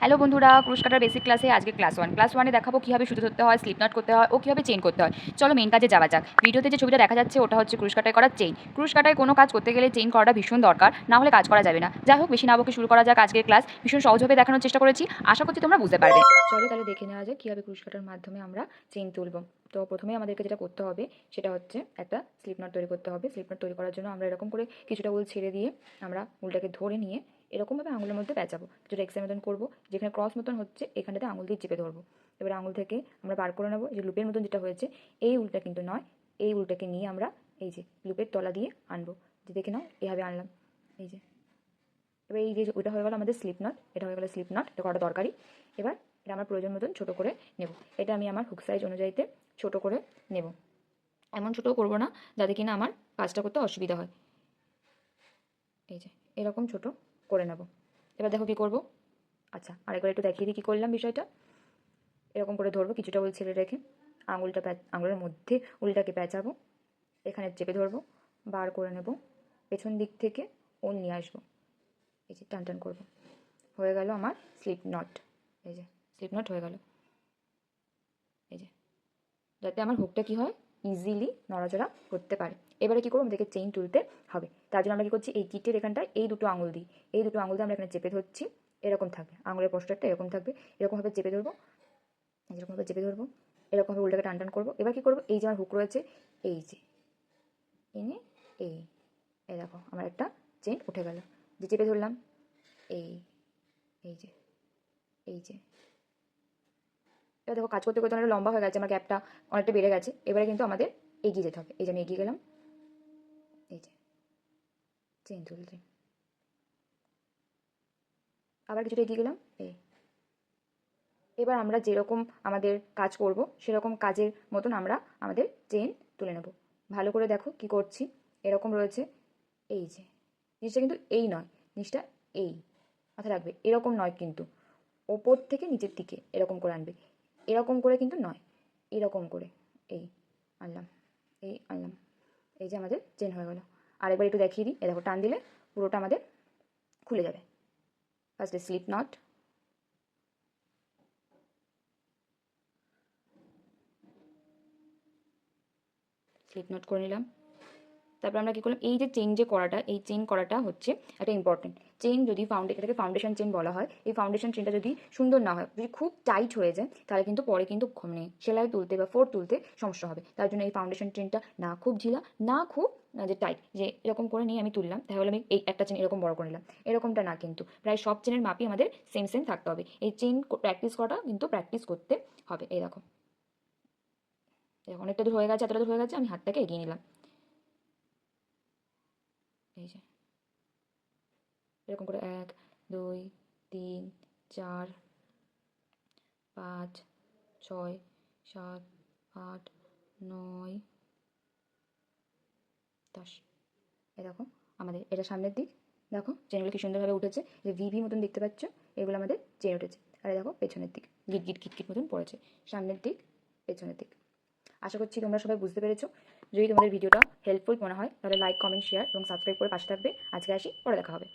Hello বন্ধুরা ক্রুশ কাটার basic ক্লাসে আজকে ক্লাস ওয়ান ক্লাস ওয়ানে দেখাবো কীভাবে সুতো ধরতে হয় স্লিপ নট করতে হয় ও কীভাবে চেইন করতে হয়। চলো মেন কাজে যাওয়া যাক। ভিডিওতে যে ছবিটা দেখা যাচ্ছে, ওটা হচ্ছে ক্রুশ কাটায় করার চেইন ক্রুশ কাটায় কোনো কাজ করতে গেলে চেইন করাটা ভীষণ দরকার, না হলে কাজ করা যাবে না। যাই হোক, বেশি না বকে শুরু করা যাক আজকের ক্লাস ভীষণ সহজভাবে দেখানোর চেষ্টা করেছি। আশা করছি তোমরা বুঝতে পারবে। চলো তাহলে দেখে নেওয়া যাক কীভাবে ক্রুশ কাটার মাধ্যমে আমরা চেইন তুলব। তো প্রথমে আমাদেরকে যেটা করতে হবে, সেটা হচ্ছে একটা স্লিপ নট তৈরি করতে হবে। স্লিপ নট তৈরি করার জন্য আমরা এরকম করে কিছুটা উল ছেড়ে দিয়ে আমরা উলটাকে ধরে নিয়ে এরকমভাবে আঙুলের মধ্যে পেঁচাবো। কিছুটা এক্সের মতন করব, যেখানে ক্রস মতন হচ্ছে, এখানটাতে আঙুল দিয়ে চেপে ধরবো। এবার আঙুল থেকে আমরা বার করে নেব যে লুপের মতন যেটা হয়েছে, এই উলটা কিন্তু নয়, এই উলটাকে নিয়ে আমরা এই যে লুপের তলা দিয়ে আনব। যে দেখে নাও, এভাবে আনলাম, এই যে। এবার এই যে ওটা হয়ে গেল আমাদের স্লিপ নট এটা হয়ে গেলো স্লিপ নট এটা করাটা দরকারি এবার এটা আমার প্রয়োজন মতন ছোটো করে নেব। এটা আমি আমার হুক সাইজ অনুযায়ীতে ছোট করে নেব। এমন ছোটো করব না, যাতে কিনা আমার কাজটা করতে অসুবিধা হয়। এই যে, এরকম ছোট। করে নেব। এবার দেখো কী করব? আচ্ছা আরেকবার একটু দেখিয়ে দিই কী করলাম বিষয়টা। এরকম করে ধরবো, কিছুটা উল ছেড়ে রেখে আঙুলটা আঙুলের মধ্যে উলটাকে পেঁচাবো এখানে চেপে ধরবো, বার করে নেব। পেছন দিক থেকে উল নিয়ে আসব। এই যে টান টান করব। হয়ে গেল আমার স্লিপ নট। এই যে, স্লিপ নট হয়ে গেল। এই যে, যাতে আমার হুকটা কী হয়? ইজিলি নড়াচড়া করতে পারে। এবারে কী করব? আমাদেরকে চেইন তুলতে হবে। তার জন্য আমরা কী করছি? এই কিটের এখানটায় এই দুটো আঙুল দিই। এই দুটো আঙুল দিয়ে আমরা এখানে চেপে ধরছি। এরকম থাকবে। আঙুলের পোস্টারটা এরকম থাকবে। এরকমভাবে চেপে ধরবো। এরকমভাবে চেপে ধরবো। এরকমভাবে উল্টাকে টান টান করব। এবার কী করব? এই যে আমার হুক রয়েছে, এই যে। এনে এই এই দেখো, আমার একটা চেইন উঠে গেল। যে চেপে ধরলাম, এই এই যে এই যে। এবার দেখো কাজ করতে করতে অনেকটা লম্বা হয়ে গেছে, আমার গ্যাপটা অনেকটা বেড়ে গেছে। এবারে কিন্তু আমাদের এগিয়ে যেতে হবে। এই যে আমি এগিয়ে গেলাম। এই যে চেন তুলতে আবার কিছুটা এগিয়ে গেলাম। এই। এবার আমরা যেরকম আমাদের কাজ করব, সেরকম কাজের মতন আমরা আমাদের চেন তুলে নেব। ভালো করে দেখো কি করছি। এরকম রয়েছে। এই যে, জিনিসটা কিন্তু এই নয়, জিনিসটা এই। মাথায় রাখবে, এরকম নয় কিন্তু। ওপর থেকে নিচের দিকে এরকম করে আনবে। এরকম করে কিন্তু নয়। এরকম করে। এই, আনলাম। এই আনলাম। এই যে আমাদের চেন হয়ে গেল। আরেকবার একটু দেখিয়ে দিই। এ দেখো, টান দিলে পুরোটা আমাদের খুলে যাবে। ফার্স্টে স্লিপ নট স্লিপ নট করে নিলাম। তারপর আমরা কী করলাম? এই যে চেন যে করাটা, এই চেন করাটা হচ্ছে একটা ইম্পর্টেন্ট চেন যদি ফাউন্ডে এটাকে ফাউন্ডেশন চেন বলা হয়, এই ফাউন্ডেশন চেনটা যদি সুন্দর না হয়, যদি খুব টাইট হয়ে যায়, তাহলে কিন্তু পরে কিন্তু মানে সেলাই তুলতে বা ফোর তুলতে সমস্যা হবে। তার জন্য এই ফাউন্ডেশন চেনটা না খুব ঝিলা না খুব যে টাইট যে এরকম করে নিয়ে আমি তুললাম, তাহলে আমি এই একটা চেন এরকম বড় করে নিলাম। এরকমটা না কিন্তু। প্রায় সব চেনের মাপই আমাদের সেম সেম থাকতে হবে। এই চেন প্র্যাকটিস করাটা কিন্তু প্র্যাকটিস করতে হবে। দেখো, অনেকটা দূর হয়ে গেছে, এতটা দূর হয়ে গেছে, আমি হাতটাকে এগিয়ে নিলাম। এই যে। এরকম করে এক, দুই, তিন, চার, পাঁচ, ছয়, সাত, আট, নয়, দশ। দেখো আমাদের, এটা সামনের দিক। দেখো, চেনগুলো কি সুন্দরভাবে উঠেছে। যে ভিভি মতন দেখতে পাচ্ছ, এগুলো আমাদের চেন উঠেছে। আর দেখো, পেছনের দিক। গিট গিট গিট গিট মতন পড়েছে। সামনের দিক, পেছনের দিক। আশা করছি তোমরা সবাই বুঝতে পেরেছ। যদি তোমাদের ভিডিওটা হেল্পফুল মনে হয়, তাহলে লাইক কমেন্ট শেয়ার এবং সাবস্ক্রাইব করে পাশে থাকবে। আজকে আসি, পরে দেখা হবে।